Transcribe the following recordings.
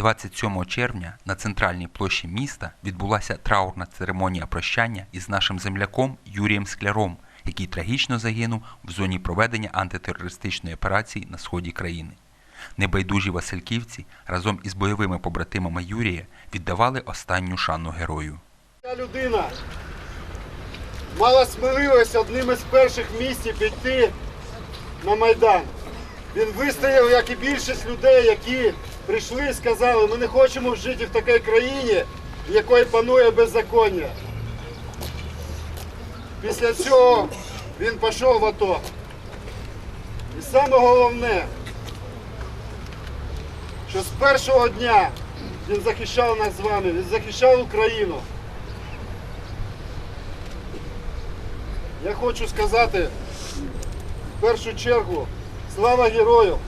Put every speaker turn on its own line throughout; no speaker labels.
27 червня на центральній площі міста відбулася траурна церемонія прощання із нашим земляком Юрієм Скляром, який трагічно загинув в зоні проведення антитерористичної операції на сході країни. Небайдужі Васильківці разом із бойовими побратимами Юрія віддавали останню шану герою.
Ця людина мала сміливість одним із перших місць піти на Майдан. Він вистояв, як і більшість людей, які прийшли і сказали, ми не хочемо жити в такій країні, в якої панує беззаконня. Після цього він пішов в АТО. І саме головне, що з першого дня він захищав нас з вами, він захищав Україну. Я хочу сказати в першу чергу слава герою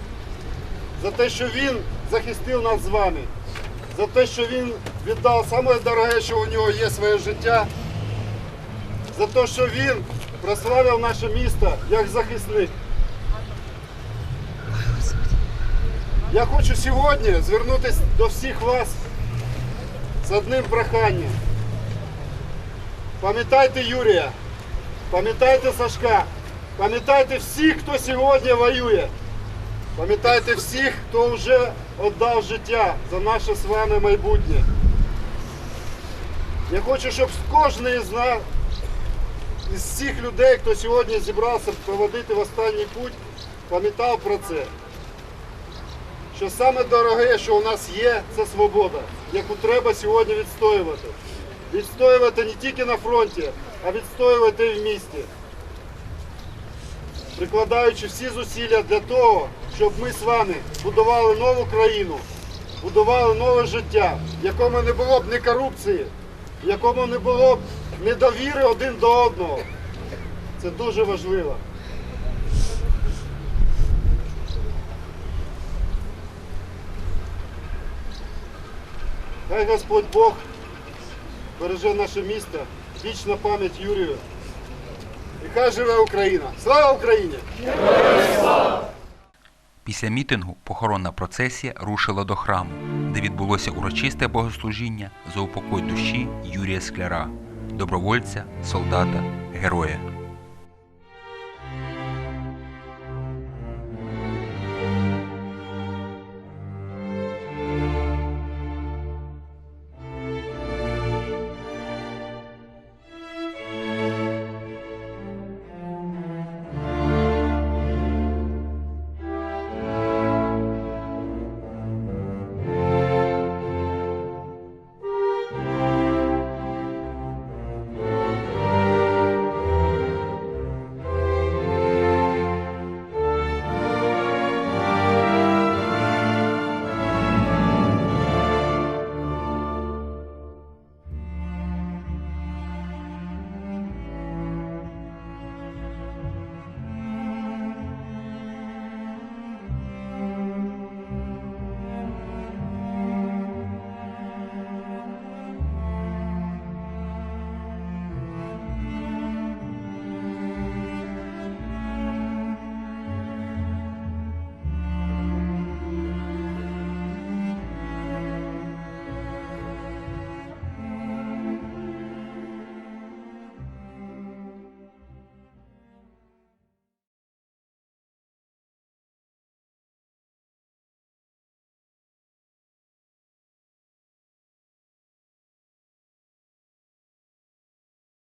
за те, що він захистив нас з вами, за те, що він віддав саме дороге, що у нього є своє життя, за те, що він прославив наше місто як захисник. Я хочу сьогодні звернутися до всіх вас з одним проханням. Пам'ятайте Юрія, пам'ятайте Сашка, пам'ятайте всіх, хто сьогодні воює. Пам'ятайте всіх, хто вже віддав життя за наше з вами майбутнє. Я хочу, щоб кожен з нас, із всіх людей, хто сьогодні зібрався проводити в останній путь, пам'ятав про це що саме дороге, що у нас є, це свобода, яку треба сьогодні відстоювати. Відстоювати не тільки на фронті, а відстоювати і в місті. Прикладаючи всі зусилля для того, щоб ми з вами будували нову країну, будували нове життя, в якому не було б ні корупції, в якому не було б недовіри один до одного. Це дуже важливо. Хай Господь Бог береже наше місто, вічна пам'ять Юрію. Хай живе Україна! Слава Україні!
Після мітингу похоронна процесія рушила до храму, де відбулося урочисте богослужіння за упокой душі Юрія Скляра, добровольця, солдата, героя.